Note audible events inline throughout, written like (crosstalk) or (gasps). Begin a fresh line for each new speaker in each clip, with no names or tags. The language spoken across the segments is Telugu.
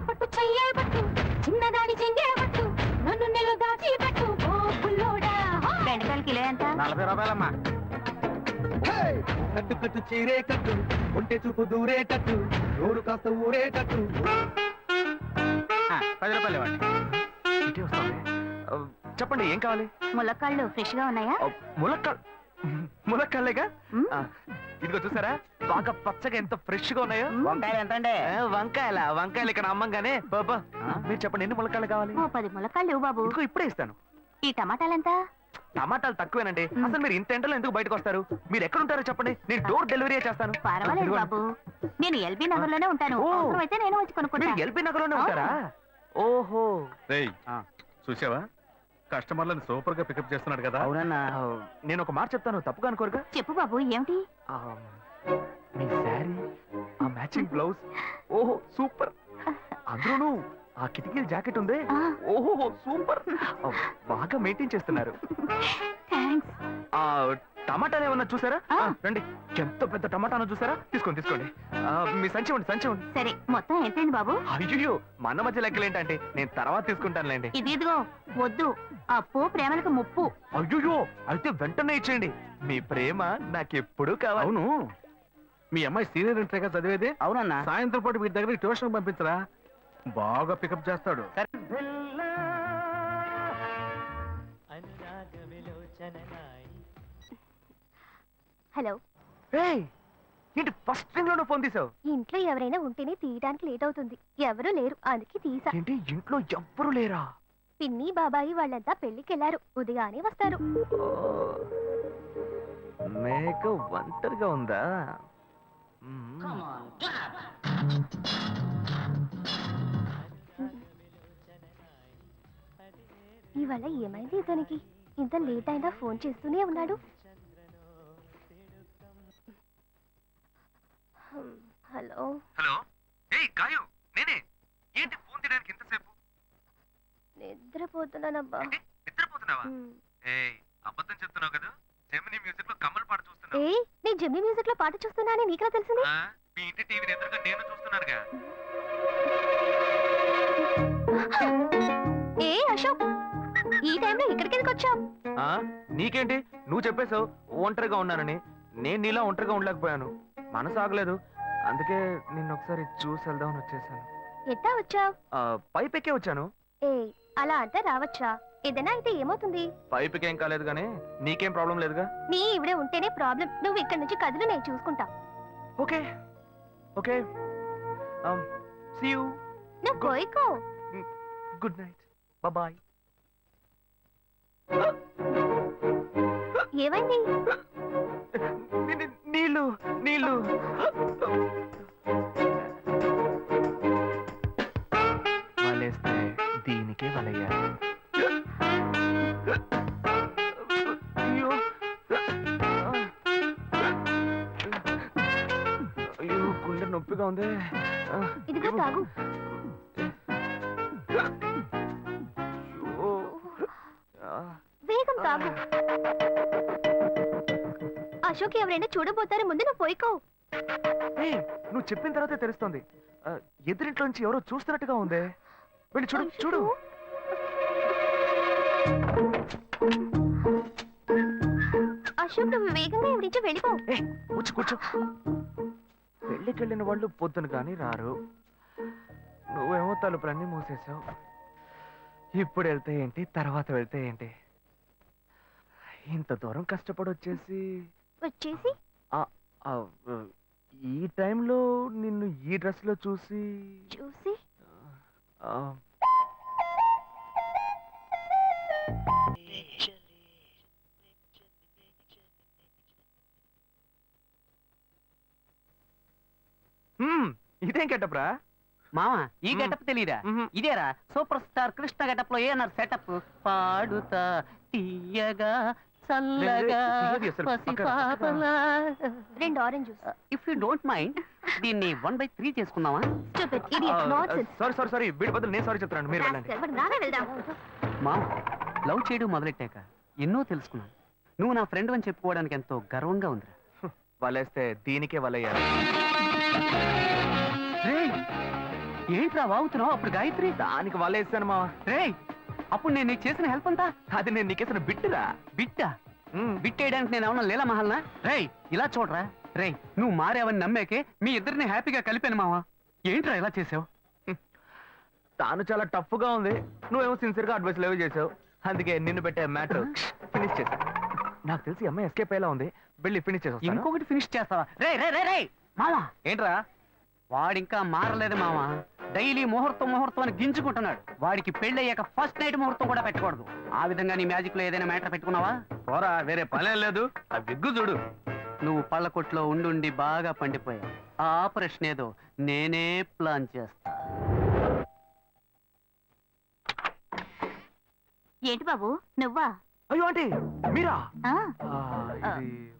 పట్టు చెయ్యే పట్టు చిన్నదాని చెంగే పట్టు నన్ను నెల దాచి పెట్టు ఓ పుల్లోడా బెండకాయలు కిలో ఎంత?
నలభై రూపాయలమ్మా.
కట్టు కట్టు చీరే కట్టు ఒంటె చూపు దూరేటట్టు నోరు కాస్త ఊరేటట్టు
ఆ, పది రూపాయలు ఇవ్వండి.
ఇటే వస్తుంది ఆ, చెప్పండి ఏం కావాలి?
ములక్కాళ్ళు ఫ్రెష్గా ఉన్నాయా?
ఆ, ములక్కాల్ ములక్కాళ్ళేగా
మ్.
ఆ, ఇదిగో చూసారా? బాగా పచ్చగా ఎంత ఫ్రెష్గా ఉన్నాయో
వంకాయలు ఎంత అండి
వంకాయల. వంకాయలు ఇక్కడ అమ్మంగానే. బాబా మీరు చెప్పండి ఎన్ని ములక్కాళ్ళు కావాలి?
పది ములక్కాళ్ళు ఇవ్వు బాబు.
ఇప్పుడే ఇస్తాను.
ఈ టమాటాలెంత?
టమాటాలు తక్కువేనండి. అసలు మీరు ఇంత ఎండలో ఎందుకు బయటకు వస్తారు? మీరు ఎక్కడ ఉంటారో చెప్పండి. నేను డోర్ డెలివరీ చేస్తాను.
పర్వాలేదు. బాబు. నేను ఎల్బీ నగర్లోనే ఉంటాను.
ఓ.
అయితే నేను వచ్చి కొనుక్కుంటా.
మీరు ఎల్బీ నగర్లోనే ఉంటారా ఓహో.
చూసావా? కస్టమర్లను సూపర్గా పికప్ చేస్తున్నాడు కదా.
అవునన్నా.
నేను ఒక మాట చెప్తాను తప్పుగా అనుకోరుగా?
చెప్పు బాబు ఏమిటి?
ఆ, మీ శారీ ఆ మ్యాచింగ్ బ్లౌజ్ (gasps) ఓహో సూపర్. అందులోనూ ఆ కిటికీల జాకెట్ ఉంది. ఓహో సూపర్. బాగా మెయింటైన్ చేస్తున్నారు. (laughs)
థాంక్స్.
ఆ టమాటాలు ఏమన్నా చూసారా? రండి. ఎంత పెద్ద టమాటాను చూసారా? తీసుకోండి తీసుకోండి. ఆ, మీ సంచి ఇవ్వండి సంచి ఇవ్వండి.
సరే మొత్తం ఎంతైంది బాబు?
అయ్యో మన మధ్య లెక్కలు ఏంటంటే నేను తర్వాత తీసుకుంటానులేండి.
ఇది ఇదిగో వద్దు. అప్పు ప్రేమలకు ముప్పు.
అయ్యో అయితే వెంటనే ఇచ్చేయండి. మీ ప్రేమ నాకెప్పుడు కావాలి.
అవును. మీ అమ్మాయి సీనియర్ ఇంటర్గా చదివేది?
అవునన్నా.
సాయంత్రం పాటు వీటి దగ్గర ట్యూషన్ పంపించరా? బాగా పికప్ చేస్తాడు.
హలో.
ఏయ్, ఏంటి ఫస్ట్ థింగ్లోనే ఫోన్ తీసావు?
ఇంట్లో ఎవరైనా ఉంటేనే తీయడానికి లేట్ అవుతుంది. ఎవరూ లేరు అందుకే తీసా.
ఏంటి? ఇంట్లో ఎవ్వరు లేరా?
పిన్ని బాబాయి వాళ్ళంతా పెళ్ళికి వెళ్ళారు ఉదయానే వస్తారు.
మేక ఒంటరిగా ఉందా.
ఇవాళ ఏమైంది ఇతనికి? ఇంత లేట్ అయినా ఫోన్ చేస్తూనే ఉన్నాడు? హలో?
హలో ఏయ్ గాయు నేనే ఏంటి ఫోన్ తీయడానికి ఎంతసేపు
నిద్రపోతున్నానబ్బా.
ఏంటి నిద్రపోతున్నావా?
హ్మ్.
ఏయ్ అబద్ధం చెప్తున్నావు కదా? జెమిని మ్యూజిక్లో కమల్ పాట చూస్తున్నావు.
ఏయ్ నీ జమ్మి మ్యూజిక్లో పాట చూస్తున్నానని నీకెలా తెలిసింది?
ఆ, మీ ఇంటి టీవీని ఎదురుగా నేను చూస్తున్నానుగా.
ఏ అశోక్ ఈ టైంలో ఇక్కడికి ఎందుకు వచ్చావు?
ఆ నీకేంటి? నువ్వు చెప్పేశావు ఒంటరిగా ఉన్నానని. నేను నీలా ఒంటరిగా ఉండలేకపోయాను. మనసు ఆగలేదు. అందుకే నిన్ను ఒకసారి చూసి వెళ్దామని వచ్చేసాను.
ఎట్టా వచ్చావు?
ఆ, పైపెక్కే వచ్చాను.
ఏ అలా అంటే రావచ్చా? ఏదైనా అయితే ఏమవుతుంది?
పైపుకి ఏం కాలేదు కానీ నీకేం ప్రాబ్లం లేదుగా?
నీ ఇవిడే ఉంటేనే ప్రాబ్లం. నువ్వు ఇక్కడి నుంచి కదులు నేను చూసుకుంటా.
ఓకే. ఓకే. సీ యూ
నువ్వు కోయికో
గుడ్ నైట్ బాయ్
ఏమైంది?
నీళ్ళు నీళ్ళు. ఉంది
ఇదిగో తాగు. వేగం తాగు. అశోక్ ఎవరైనా చూడబోతారు ముందు నువ్వు పోయికో.
నువ్వు చెప్పిన తర్వాతే తెలుస్తోంది. ఎదురింట్లో నుంచి ఎవరో చూస్తున్నట్టుగా ఉందే. వెళ్ళి చూడు చూడు.
అశోక్ నువ్వు వేగంగా ఇవి నుంచి వెళ్ళిపో.
కూర్చో. పెళ్ళికి వెళ్ళిన వాళ్ళు పొద్దున కానీ రారు. నువ్వేమో తలుపులన్నీ మూసేసావు ఇప్పుడు వెళ్తే ఏంటి? తర్వాత వెళ్తే ఏంటి? ఇంత దూరం కష్టపడి వచ్చేసి?
వచ్చేసి
ఈ టైంలో నిన్ను ఈ డ్రెస్లో చూసి?
చూసి
ఇదేం కెట్టప్రా
మామ ఈ. గెటప్ తెలియదా ఇదేరా సూపర్ స్టార్ కృష్ణ గెటప్లో ఏనారు సెటప్. పాడుతా తీయగా చల్లగా
రెండు orange juice
if you don't mind దీన్ని వన్ బై త్రీ చేసుకుందామా?
సారీ సారీ సారీ వీడి బదులు నేను సారీ మీరు వెళ్ళండి.
లవ్ చేయడం మొదలెట్టాక ఎన్నో తెలుసుకున్నాను. నువ్వు నా ఫ్రెండ్ అని చెప్పుకోవడానికి ఎంతో గర్వంగా ఉందిరా.
వలేస్తే దీనికే వలయ్యారు
ఏంట్రా వాగుతున్నావు? అప్పుడు గాయత్రి?
దానికి వల్ల వేస్తాను మావా.
రేయ్ అప్పుడు నేను నీకు చేసిన హెల్ప్ అంతా?
అది నేను నీకేసిన బిట్టురా.
బిట్టా? బిట్టేయడానికి నేను ఏమన్నా లీల మహల్నా రేయ్ ఇలా చూడరా. రేయ్ నువ్వు మారావని నమ్మేకే మీ ఇద్దరిని హ్యాపీగా కలిపాను మావా. ఏంట్రా ఇలా చేసావు?
తాను చాలా టఫ్గా ఉంది. నువ్వేమో సిన్సియర్గా అడ్వైస్ లేవు చేసావు. అందుకే నిన్ను పెట్టే మ్యాటర్ ఫినిష్ చేసా నాకు తెలిసి అమ్మాయి ఎస్కేప్ అయ్యేలా ఉంది. వెళ్ళి ఫినిష్ చేసా
ఇంకొకటి ఫినిష్ చేస్తావా? రే రే రే రే మావా!
ఏంట్రా?
వాడింకా మారలేదు మావా. డైలీ ముహూర్తం ముహూర్తం అని గింజుకుంటున్నాడు. వాడికి పెళ్ళి అయ్యాక ఫస్ట్ నైట్ ముహూర్తం కూడా పెట్టకూడదు. ఆ విధంగా నీ మ్యాజిక్లో ఏదైనా మ్యాటర్ పెట్టుకున్నావా?
పోరా వేరే పనేం లేదు. ఆ విగ్గు చూడు.
నువ్వు పళ్ళ కొట్లో ఉండుండి బాగా పండిపోయావు. ఆ ఆపరేషన్ ఏదో నేనే ప్లాన్ చేస్తా.
ఏంటి బాబు? నువ్వా?
అయ్యో ఆంటీ! మీరా?
ఆ,
ఆ, ఇది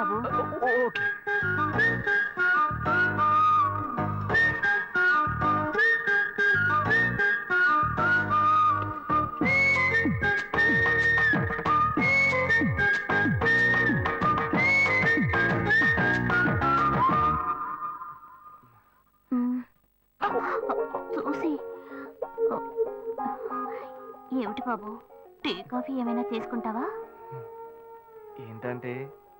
బాబు.
ఓకే.
చూసి. ఏమిటి బాబు? టీ కాఫీ ఏమైనా తీసుకుంటావా
ఏంటంటే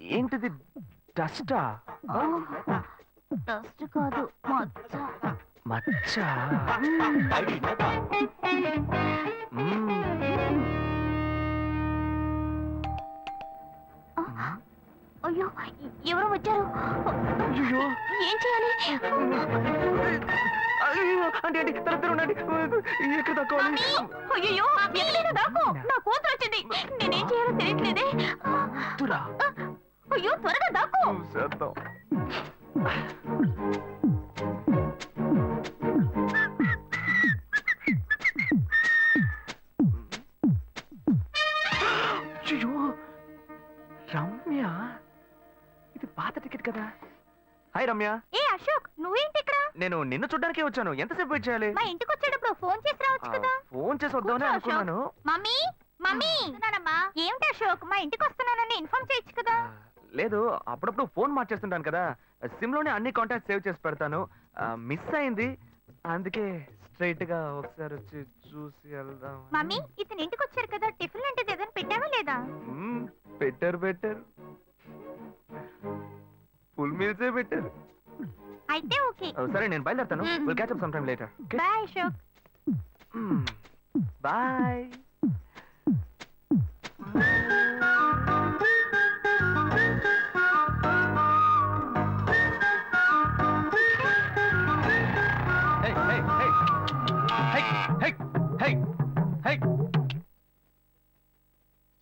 ఏంటిది? డస్టా?
డస్ట్ కాదు మచ్చ.
మచ్చ?
అయ్యో ఎవరో వచ్చారు?
అయ్యో
ఏం చేయాలి?
అయ్యో అంటే అంటే ఉండండి. ఎక్కడ తక్కువాలి
అయ్యో ఎక్కడైనా దాకో నా కూతురు వచ్చింది. నేనేం చేయాలో తెలియట్లేదే.
తురా.
అయ్యో త్వరగా దాకో
చూసేద్దాం టికెట్ కదా. హాయ్ రమ్య.
ఏ అశోక్ నువ్వేంటి ఇక్కడ?
నేను నిన్ను చూడ్డానికే వచ్చాను. ఎంతసేపు వెయిట్ చేయాలి?
మా ఇంటికి వచ్చేటప్పుడు ఫోన్ చేసి రావచ్చు కదా.
ఫోన్ చేసి వద్దామని
కూర్చో,
అనుకున్నాను.
Mummy mummy. ఏమిటి అశోక్ మా ఇంటికి వస్తున్నానని ఇన్ఫార్మ్ చేయొచ్చు కదా.
లేదు అప్పుడప్పుడు ఫోన్ మార్చేస్తుంటాను కదా. సిమ్లోనే అన్ని కాంటాక్ట్ సేవ్ చేసి పెడతాను. మిస్ అయింది. అందుకే స్ట్రైట్గా ఒకసారి వచ్చి చూసి వెళ్దాం
మమ్మీ ఇతను ఇంటికి వచ్చారు కదా. టిఫిన్ లాంటిది ఏదైనా పెట్టావా లేదా?
బెటర్ బెటర్ ఫుల్ మీల్సే బెటర్
అయితే ఓకే.
సరే నేను బయలుదేరుతాను. Will catch up some time later
bye Ashok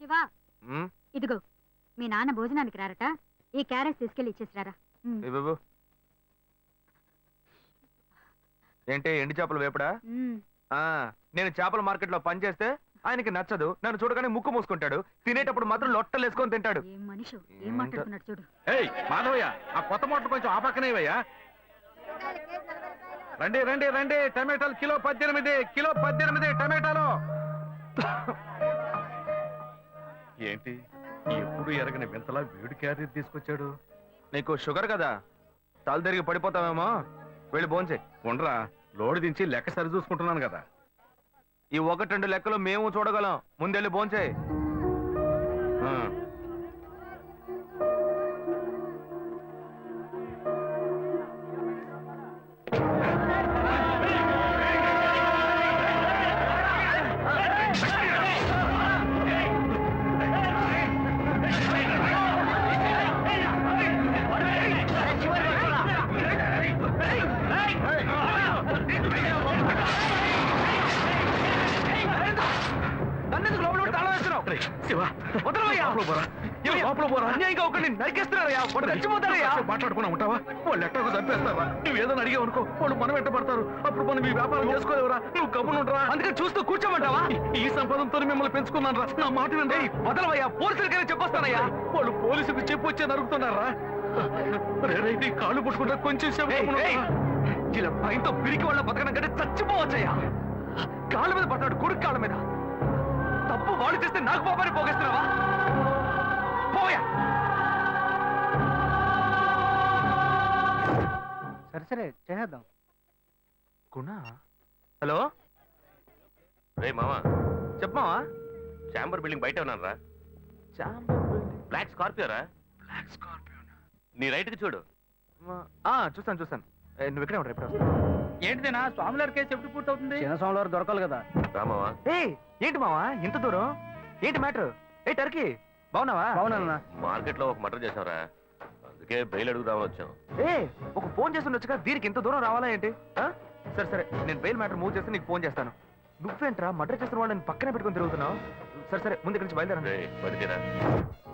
Shiva ఇదిగో మీ నాన్న భోజనానికి రారట.
ఈ క్యారెట్స్ తీసుకెళ్ళి ఇచ్చేసిరారా.
ఏ బాబు. ఏంటి ఎండి చేపలు వేపడా? ఆ నేను చేపల మార్కెట్లో పనిచేస్తే ఆయనకి నచ్చదు. నన్ను చూడగానే ముక్కు మూసుకుంటాడు. తినేటప్పుడు మాత్రం లొట్టలు వేసుకొని తింటాడు.
ఏం మనిషి
ఏం
ఏం మాట్లాడుతున్నాడు చూడు.
ఏయ్ మాధవయ్య ఆ కొత్త మోటార్ కొంచెం ఆ పక్కనేవయ్యా రండి రండి రండి. టమాటాలు కిలో పద్దెనిమిది కిలో పద్దెనిమిది టమాటాలు. ఏంటి? ఎప్పుడు ఎరగని వింతలా వేడి క్యారీ తీసుకొచ్చాడు?
నీకు షుగర్ కదా? తల తిరిగి పడిపోతావేమో? వెళ్ళి భోంచే
ఉండరా. లోడు దించి లెక్క సరి చూసుకుంటున్నాను కదా.
ఈ ఒకటి రెండు లెక్కలు మేము చూడగలం. ముందెళ్ళి భోంచే
శివ
వదలవయ్యా.
లోపల పోరా. లోపల పోరా.
అన్యాయంగా ఒకరిని నరికేస్తున్నారయ్యా. వాడు చచ్చిపోతారయ్యా.
కాసేపు మాట్లాడుకున్నా ఉంటావా వాళ్ళు ఎట్టకు చంపేస్తావా? నువ్వు ఏదైనా అడిగావు అనుకో వాళ్ళు మనం పడతారు. అప్పుడు మనం ఈ వ్యాపారం చేసుకోలేవురా. నువ్వు
అందుకని చూస్తూ కూర్చోమంటావా?
ఈ మిమ్మల్ని పెంచుకున్నాను రా నా మాట వినండి
వదలవయ్యా. పోలీసులకైనా చెప్పొస్తానయ్యా.
వాళ్ళు నరుకుతున్నారా? కాళ్ళు పుట్టుకుంటా కొంచెం సేపు?
ఇలా భయంతో పిరికి వాళ్ళ బతకడం కంటే చచ్చిపోవచ్చయ్యా. కాళ్ళ మీద పడ్డాడు కొడుకు కాళ్ళ మీద. వాళ్ళు చేస్తే నాకు పాపాన్ని పోగేస్తున్నావా? పోయా.
సరే సరే చేద్దాం
గుణ హలో?
రే మామా
చెప్పమావా
చాంబర్ బిల్డింగ్ బయట ఉన్నాను రా. బ్లాక్ స్కార్పియో రా.
బ్లాక్ స్కార్పియో
నీ రైట్కి చూడు
చూస్తాను చూస్తాను. నువ్వు ఇక్కడే ఉంటావు ఎప్పుడు వస్తావు
ఏంటిదేనా? స్వామివారి కేసు ఎప్పుడు పూర్తవుతుంది? చిన్న స్వామివారు దొరకాలి కదా.
రా మామా
ఏయ్ ఏంటి మావా? ఇంత దూరం? ఏంటి మ్యాటర్? ఏ టర్కీ బాగున్నావా?
బాగున్నా
మార్కెట్లో ఒక మర్డర్ చేసావురా అందుకే బెయిల్ అడుగుదామని వచ్చాం
ఏ ఒక ఫోన్ చేసి ఉండొచ్చుగా దీనికి ఇంత దూరం రావాలా ఏంటి? ఆ? సరే సరే నేను బెయిల్ మ్యాటర్ మూవ్ చేస్తే నీకు ఫోన్ చేస్తాను. నువ్వేంట్రా మర్డర్ చేసిన వాళ్ళని పక్కనే పెట్టుకొని తిరుగుతున్నావు? సరే సరే ముందు ఇక్కడి నుంచి బయలుదేరండి.
రే బడితేరా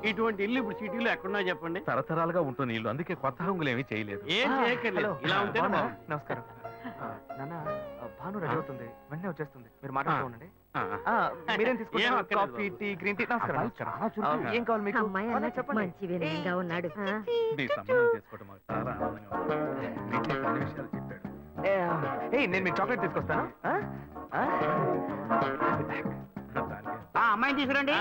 ఇటువంటి ఇల్లు ఇప్పుడు సిటీలో ఎక్కడున్నా చెప్పండి.
తరతరాలుగా ఉంటుంది ఇల్లు అందుకే కొత్త హంగులు ఏమీ చేయలేదు.
ఏం
ఆ,
చేయక్కర్లేదు.
హలో.
ఇలా ఉంటే?
నమస్కారం. నాన్న భాను రెడీ అవుతుంది. వెంటనే వచ్చేస్తుంది. మీరు మాట్లాడుతూ ఉండండి. ఆ, మీరేం తీసుకుంటారు? కాఫీ. Tea green tea? నమస్కారం. ఏం కావాలి మీకు?
అమ్మాయి అన్నట్టు
చెప్పండి.
మంచి వినయంగా ఉన్నాడు. ఆ.
నీ సంబంధం చేసుకోవడం మాకు చాలా ఆనందంగా ఉంది. నీకే కొన్ని విషయాలు చెప్పాడు.
ఏ, ఏయ్ నేను మీకు చాక్లెట్ తీసుకొస్తాను. ఆ? ఆ?
దానికి.
అమ్మాయిని తీసుకురండి.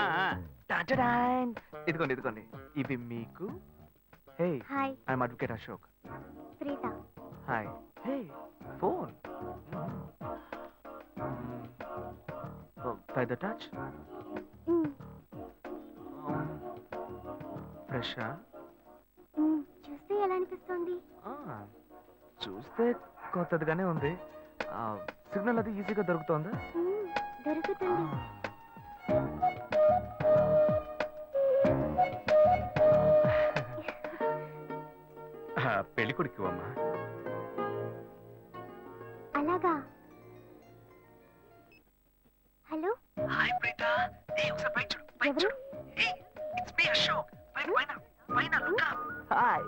ఇదిగోండి ఇదిగోండి. ఇవి మీకు. Hey I'm advocate Ashok.
Preetha.
Hi. Hey phone by the touch ఫ్రెషా
చూస్తే ఎలా అనిపిస్తోంది?
చూస్తే కొత్తదిగానే ఉంది. సిగ్నల్ అది ఈజీగా దొరుకుతోందా?
మ్, దొరుకుతుంది.
ఆ, (laughs) పెళ్ళి కొడుకు అమ్మా
అలాగా హలో?
హాయ్ ప్రీత. ఏ ఒకసారి పైకి చూడు.
ఎవరు?
Hey, it's me, Ashok. పైన పైన పైన look up. Hi.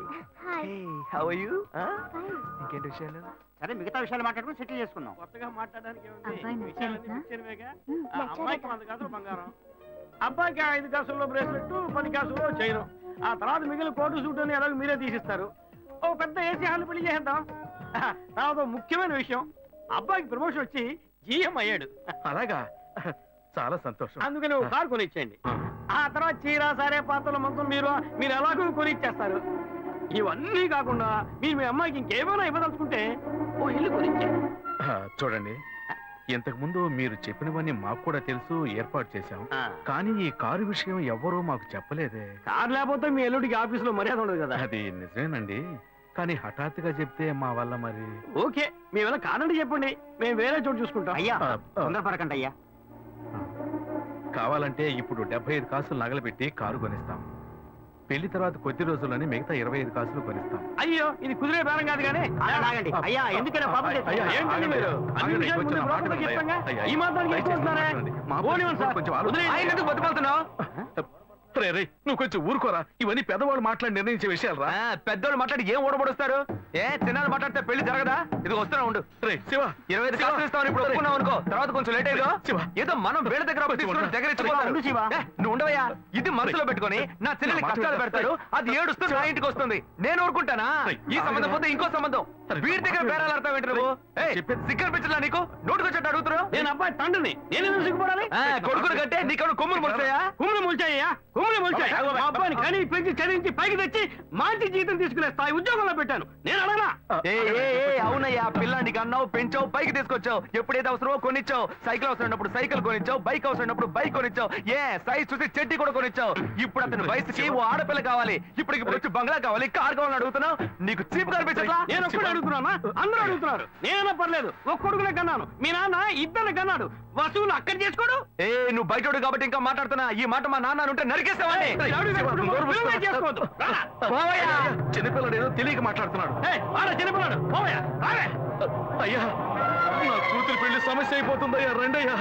Hi
Hey, how are you? Huh?
Fine
ఇంకేంటి విషయాలు?
సరే మిగతా విషయాలు మాట్లాడుకుని సెటిల్ చేసుకుందాం.
కొత్తగా మాట్లాడడానికి ఏముంది?
అబ్బాయి
విషయాలన్నీ.
మ్,
అమ్మాయికి. వంద బంగారం. అబ్బాయికి ఐదు కాసుల్లో బ్రేస్లెట్ పది కాసుల్లో చైన్. ఆ తర్వాత మిగిలిన కోటు సూట్ అని ఎలాగో మీరే తీసిస్తారు. ఓ పెద్ద ఏసీ హాల్ పెళ్ళి చేద్దాం తర్వాత ఓ ముఖ్యమైన విషయం. అబ్బాయికి ప్రమోషన్ వచ్చి జీఎం అయ్యాడు.
అలాగా? చాలా సంతోషం.
అందుకని ఒక కారు కొనిచ్చేయండి.
ఆ,
తర్వాత చీర సరే పాత్రల మొత్తం మీరు మీరు ఎలాగో కొనిచ్చేస్తారు. ఇవన్నీ కాకుండా మీరు మీ అమ్మాయికి ఇంకేమైనా ఇవ్వదలుచుకుంటే ఓ ఇల్లు కొనిచ్చేయండి.
చూడండి. ఇంతకు ముందు మీరు చెప్పినవన్నీ మాకు కూడా తెలుసు ఏర్పాటు చేశాం. కానీ ఈ కారు విషయం ఎవ్వరూ మాకు చెప్పలేదే.
కారు లేకపోతే మీ ఎల్లుడికి ఆఫీసులో మర్యాద ఉండదు కదా.
అది నిజమేనండి. కానీ హఠాత్తుగా చెప్తే మా వల్ల మరి?
ఓకే మీ వల్ల కాదండి చెప్పండి. మేము వేరే చోటు చూసుకుంటాం.
అయ్యా తొందరపడకండి అయ్యా.
కావాలంటే ఇప్పుడు డెబ్బై ఐదు కాసులు నగలబెట్టి కారు కొనిస్తాం. పెళ్ళి తర్వాత కొద్ది రోజుల్లోనే మిగతా ఇరవై ఐదు కాసులు కొనిస్తాం.
అయ్యో ఇది కుదిరే బేరం కాదు కానీ.
ఆగండి అయ్యా ఎందుకైనా పాపం
ఏంటండి మీరు? అన్ని విషయాలు ముందు చెప్పంగా? ఈ మాత్రానికి ఎక్కువ వస్తున్నారా?
మా
సార్.
కొంచెం
ఎందుకు బతుకుతున్నావు
రే రే నువ్వు కొంచెం ఊరుకోరా. ఇవన్నీ పెద్దవాళ్ళు మాట్లాడి నిర్ణయించే విషయాలు రా.
ఆ, పెద్దోళ్ళు మాట్లాడి ఏం ఓడబడుస్తారు? ఏ చిన్నాళ్ళు మాట్లాడితే పెళ్ళి జరగదా? ఇది వస్తున్నా ఉండు.
రే శివ
ఇరవై ఐదు కాసులు ఇస్తామని ఇప్పుడు ఒప్పుకున్నావు అనుకో. తర్వాత కొంచెం లేట్ అయ్యో
శివ.
ఏదో మనం వేళ దగ్గర దగ్గర నువ్వు ఉండవయ్యా? ఇది మనసులో పెట్టుకొని నా చెల్లెలి కష్టాలు? పెడతాడు. అది ఏడుస్తూ నా ఇంటికి వస్తుంది. నేను ఊరుకుంటానా? ఈ సంబంధం పోతే ఇంకో సంబంధం. వీడి దగ్గర బేరాలు ఆడతావు ఏంటి నువ్వు? సిగ్గర్ పిచ్చలా నీకు? నోటుకొచ్చేట్టు అడుగుతున్నావు?
నేను అబ్బాయి తండ్రిని. నేను సిగ్గుపడాలి?
కొడుకులు కంటే నీకు కొమ్ములు మొలుస్తాయా?
కుమ్ములు ముల్చాయ్యా? కుమ్ములు ముల్చాయి మా అబ్బాయిని కని పెంచి చదివించి పైకి తెచ్చి మంచి జీతం తీసుకునే స్థాయి ఉద్యోగంలో పెట్టాను. నేను అడగనా?
అవునయ్యా పిల్లాడికి అన్నావు పెంచావు పైకి తీసుకొచ్చావు. ఎప్పుడైతే అవసరమో కొనిచ్చావు. సైకిల్ అవసరం ఉన్నప్పుడు సైకిల్ కొనిచ్చావు బైక్ అవసరం ఉన్నప్పుడు బైక్ కొనిచ్చావు. ఏ సైజ్ చూసి చెట్టి కూడా కొనిచ్చావు. ఇప్పుడు అతని వయసుకి ఓ ఆడపిల్ల కావాలి. ఇప్పుడు ఇప్పుడు వచ్చి బంగ్లా కావాలి. కార్ కావాలని అడుగుతున్నావు. నీకు చీప్ కనిపించట్లా?
నేను అడుగుతున్నానా? అందరూ అడుగుతున్నారు. నేనైనా పర్లేదు. ఒక్క కొడుకునే కన్నాను. మీ నాన్న ఇద్దరు కన్నాడు. వసూలు అక్కడ చేసుకోడు?
ఏ నువ్వు బయటోడు కాబట్టి ఇంకా మాట్లాడుతున్నా. ఈ మాట మా నాన్న ఉంటే నరికేస్తావని
రౌడీ గారి కుటుంబం పిల్లలే చేసుకోవద్దు. రా.
పోవయ్యా.
చిన్నపిల్లడు ఏదో తెలియక మాట్లాడుతున్నాడు.
చిన్నపిల్లాడు.
అయ్యా నా కూతురు పెళ్ళి సమస్య అయిపోతుందయ్యా రండయ్యా.